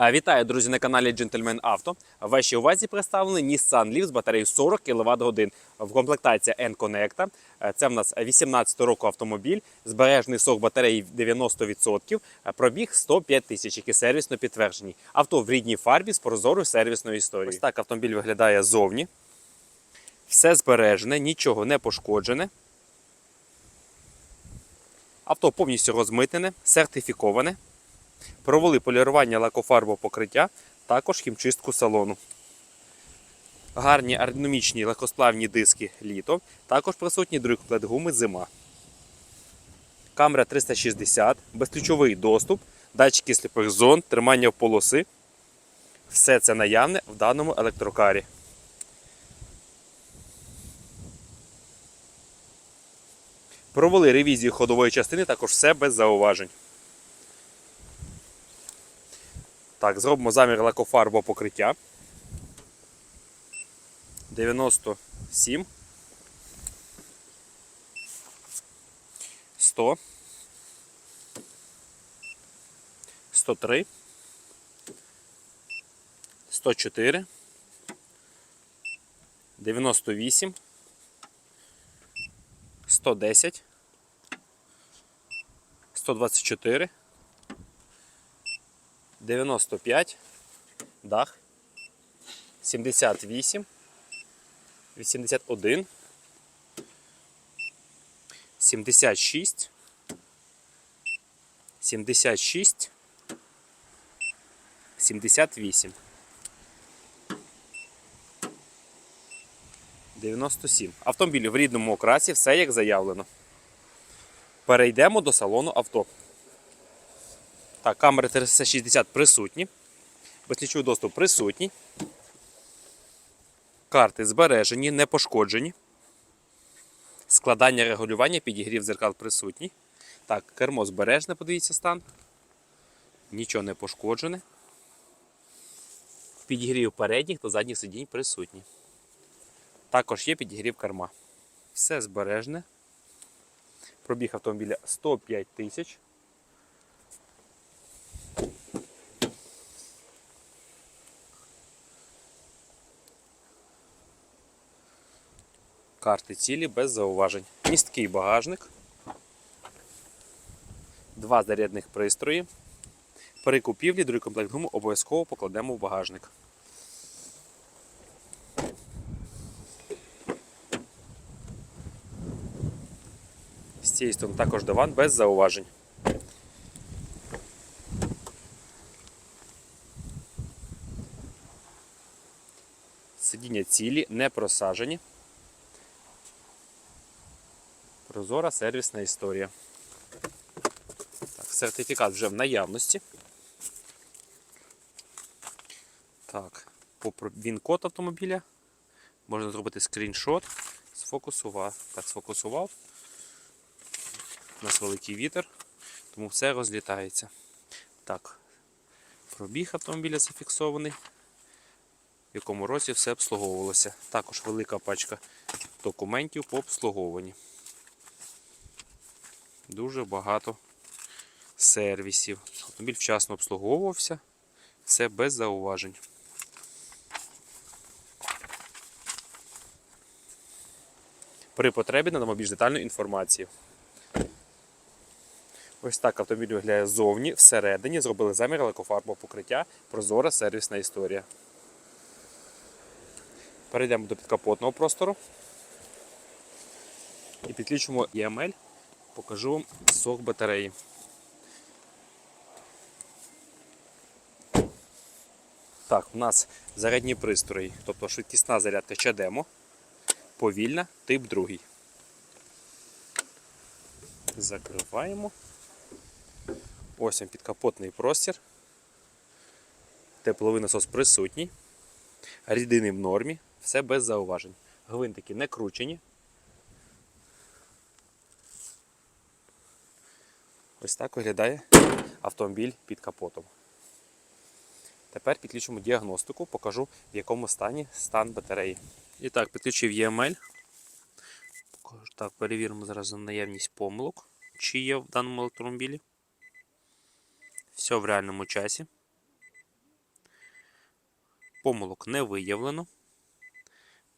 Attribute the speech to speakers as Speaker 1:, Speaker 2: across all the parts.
Speaker 1: Вітаю, друзі, на каналі Gentleman Auto. В вашій увазі представлений Nissan Leaf з батареєю 40 кВт годин. В комплектації N-Connect. Е, Це в нас 18 року автомобіль, збережений сок батареї 90%, е, пробіг 105 тисяч, які сервісно підтверджені. Авто в рідній фарбі з прозорою сервісною історією. Ось так автомобіль виглядає зовні. Все збережене, нічого не пошкоджене. Авто повністю розмитене, сертифіковане. Провели полірування лакофарбового покриття, також хімчистку салону. Гарні ергономічні легкосплавні диски літо, також присутній другий комплект гуми зима. Камера 360, безключовий доступ, датчики сліпих зон, тримання в полоси. Все це наявне в даному електрокарі. Провели ревізію ходової частини, також все без зауважень. Так, зробимо замір лакофарбового покриття. 97. 100. 103. 104. 98. 110. 124. 95, дах, 78, 81, 76, 76, 78, 97. Автомобіль в рідному окрасі, все як заявлено. Перейдемо до салону авто. Так, камери 360 присутні. Безключовий доступ присутній. Карти збережені, не пошкоджені. Складання регулювання, підігрів зеркал присутній. Так, кермо збережне, подивіться стан. Нічого не пошкоджене. Підігрів передніх та задніх сидінь присутні. Також є підігрів керма. Все збережне. Пробіг автомобіля 105 тисяч. Карти цілі без зауважень. Місткий багажник. Два зарядних пристрої. При купівлі другий комплект гуму обов'язково покладемо в багажник. З цієї сторони також диван без зауважень. Сидіння цілі, не просажені. Прозора сервісна історія. Так, сертифікат вже в наявності. Так, по він-код автомобіля. Можна зробити скріншот. Сфокусував. Так, сфокусував. У нас великий вітер, тому все розлітається. Так, пробіг автомобіля зафіксований, в якому році все обслуговувалося. Також велика пачка документів по обслуговуванні. Дуже багато сервісів. Автомобіль вчасно обслуговувався, все без зауважень. При потребі надамо більш детальну інформацію. Ось так автомобіль виглядає ззовні, всередині зробили замір лакофарбового покриття, прозора сервісна історія. Перейдемо до підкапотного простору і підключимо EML покажу вам сок батареї. Так, у нас зарядні пристрої, тобто швидкісна зарядка чадемо, повільна, тип 2. Закриваємо. Ось він підкапотний простір. Тепловий насос присутній. Рідини в нормі, все без зауважень. Гвинтики не кручені. Ось так виглядає автомобіль під капотом. Тепер підключимо діагностику, покажу в якому стані стан батареї. І так, підключив EML. Так, перевіримо зараз на наявність помилок, чи є в даному електромобілі. Все в реальному часі. Помилок не виявлено.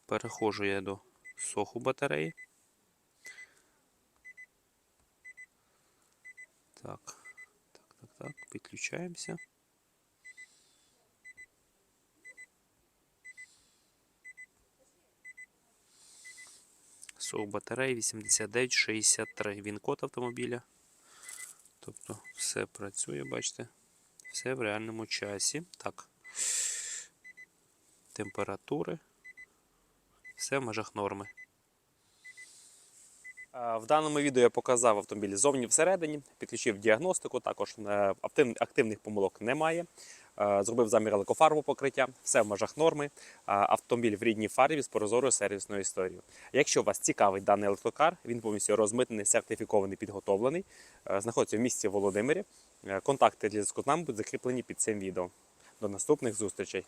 Speaker 1: Переходжу я до соху батареї. Так, так, так, так, підключаємося. Сох батареї 8963. Він код автомобіля. Тобто все працює, бачите, все в реальному часі. Так. Температури. Все в межах норми. В даному відео я показав автомобіль зовні всередині, підключив діагностику, також е, активних помилок немає. Зробив замір лакофарбу покриття, все в межах норми. Автомобіль в рідній фарбі з прозорою сервісною історією. Якщо вас цікавить даний електрокар, він повністю розмитнений, сертифікований, підготовлений. Е, Знаходиться в місті Володимирі. Е, Контакти для зв'язку з нами будуть закріплені під цим відео. До наступних зустрічей!